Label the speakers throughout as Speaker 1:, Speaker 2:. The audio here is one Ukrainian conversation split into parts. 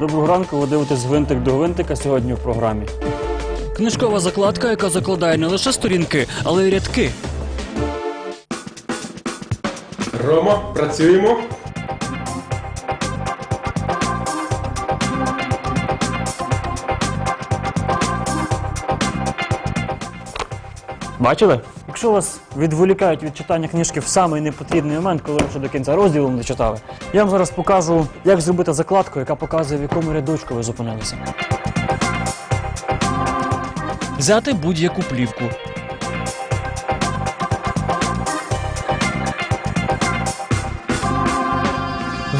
Speaker 1: Доброго ранку, ви дивитесь гвинтик до гвинтика сьогодні в програмі. Книжкова закладка, яка закладає не лише сторінки, але й рядки.
Speaker 2: Рома, працюємо.
Speaker 1: Бачили? Якщо вас відволікають від читання книжки в самий непотрібний момент, коли ви ще до кінця розділу не читали, я вам зараз покажу, як зробити закладку, яка показує, в якому рядочку ви зупинилися. Взяти будь-яку плівку.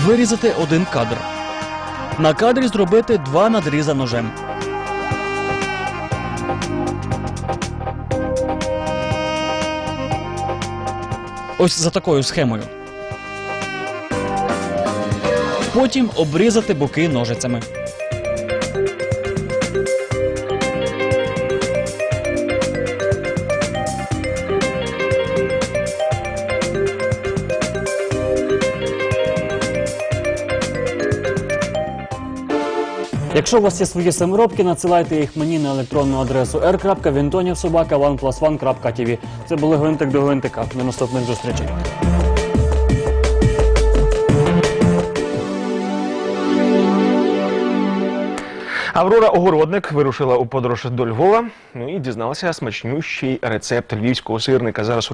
Speaker 1: Вирізати один кадр. На кадрі зробити два надріза ножем. Ось за такою схемою. Потім обрізати боки ножицями. Якщо у вас є свої саморобки, надсилайте їх мені на електронну адресу r.vintonівsobaka1plus1.tv. Це були гвинтик до гвинтика. До наступних зустрічей.
Speaker 2: Аврора Огородник вирушила у подорож до Львова. Ну і дізналася смачнющий рецепт львівського сирника. Зараз у